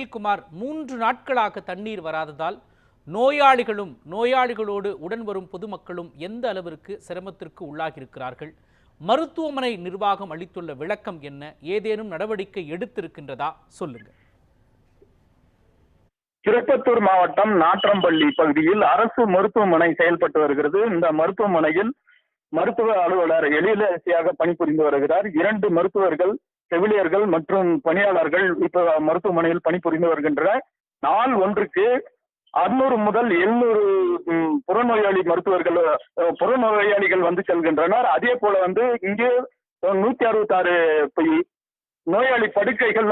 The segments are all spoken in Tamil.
செந்தில்குமார் மூன்று நாட்களாக தண்ணீர் வராததால் நோயாளிகளும் நோயாளிகளோடு உடன் வரும் பொதுமக்களும் எந்த அளவிற்கு சிரமத்திற்கு உள்ளாகியிருக்கிறார்கள்? மருத்துவமனை நிர்வாகம் அளித்துள்ள விளக்கம் என்ன? ஏதேனும் நடவடிக்கை எடுத்திருக்கின்றதா? சொல்லுங்க. திருப்பத்தூர் மாவட்டம் நாற்றம்பள்ளி பகுதியில் அரசு மருத்துவமனை செயல்பட்டு வருகிறது. இந்த மருத்துவமனையில் மருத்துவ அலுவலர் எழிலரசியாக பணிபுரிந்து வருகிறார். இரண்டு மருத்துவர்கள் செவிலியர்கள் மற்றும் பணியாளர்கள் இப்ப மருத்துவமனையில் பணிபுரிந்து வருகின்ற நாள் ஒன்றுக்கு அறுநூறு முதல் எழுநூறு புறநோயாளி மருத்துவர்கள் புறநோயாளிகள் வந்து செல்கின்றனர். அதே போல வந்து இங்கே நூத்தி அறுபத்தி ஆறு நோயாளி படுக்கைகள்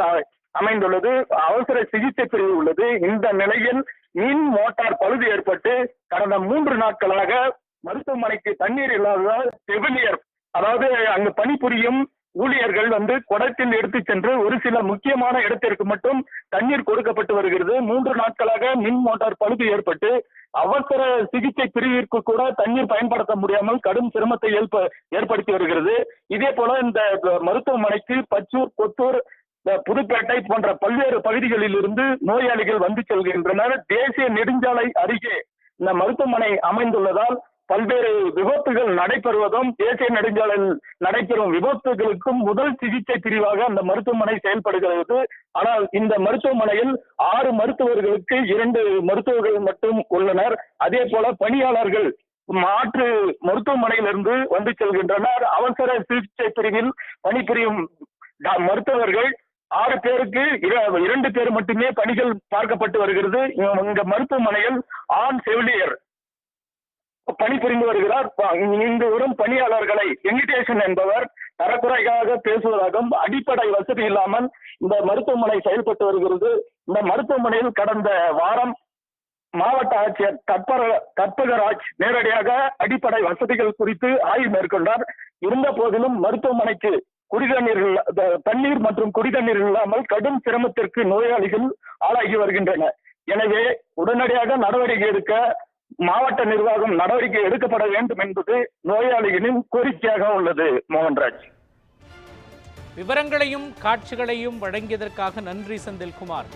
அமைந்துள்ளது. அவசர சிகிச்சை பிரிவு உள்ளது. இந்த நிலையில் மின் மோட்டார் பழுது ஏற்பட்டு கடந்த மூன்று நாட்களாக மருத்துவமனைக்கு தண்ணீர் இல்லாததால் செவிலியர் அதாவது அங்கு பணிபுரியும் ஊழியர்கள் வந்து குடத்தில் எடுத்து சென்று ஒரு சில முக்கியமான இடத்திற்கு மட்டும் தண்ணீர் கொடுக்கப்பட்டு வருகிறது. மூன்று நாட்களாக மின் மோட்டார் பழுது ஏற்பட்டு அவசர சிகிச்சை பிரிவிற்கு கூட தண்ணீர் பயன்படுத்த முடியாமல் கடும் சிரமத்தை ஏற்ப ஏற்படுத்தி வருகிறது. இதே போல இந்த மருத்துவமனைக்கு பச்சூர் கொத்தூர் புதுப்பேட்டை போன்ற பல்வேறு பகுதிகளில் இருந்து நோயாளிகள் வந்து செல்கின்றனர். தேசிய நெடுஞ்சாலை அருகே இந்த மருத்துவமனை அமைந்துள்ளதால் பல்வேறு விபத்துகள் நடைபெறுவதும் தேசிய நெடுஞ்சாலையில் நடைபெறும் விபத்துகளுக்கும் முதல் சிகிச்சை பிரிவாக அந்த மருத்துவமனை செயல்படுகிறது. ஆனால் இந்த மருத்துவமனையில் ஆறு மருத்துவர்களுக்கு இரண்டு மருத்துவர்கள் மட்டும் உள்ளனர். அதே போல பணியாளர்கள் மாற்று மருத்துவமனையிலிருந்து வந்து செல்கின்றனர். அவசர சிகிச்சை பிரிவில் பணிபுரியும் மருத்துவர்கள் ஆறு பேருக்கு இர- இரண்டு பேர் மட்டுமே பணிகள் பார்க்கப்பட்டு வருகிறது. இங்க- இங்க மருத்துவமனையில் ஆண் செவிலியர் பணிபுரிந்து வருகிறார். இங்கு வரும் பணியாளர்களை வெங்கடேசன் என்பவர் தரக்குறையாக பேசுவதாகவும் அடிப்படை வசதி இல்லாமல் இந்த மருத்துவமனை செயல்பட்டு வருகிறது. இந்த மருத்துவமனையில் கடந்த வாரம் மாவட்ட ஆட்சியர் கற்பக கற்பகராஜ் நேரடியாக அடிப்படை வசதிகள் குறித்து ஆய்வு மேற்கொண்டார். இருந்த போதிலும் மருத்துவமனைக்கு குடிதண்ணீர் தண்ணீர் மற்றும் குடிதண்ணீர் இல்லாமல் கடும் சிரமத்திற்கு நோயாளிகள் ஆளாகி வருகின்றன எனவே உடனடியாக நடவடிக்கை எடுக்க மாவட்ட நிர்வாகம் நடவடிக்கை எடுக்கப்பட வேண்டும் என்பது நோயாளிகளின் கோரிக்கையாக உள்ளது மோகன்ராஜ். விவரங்களையும் காட்சிகளையும் வழங்கியதற்காக நன்றி செந்தில்குமார்.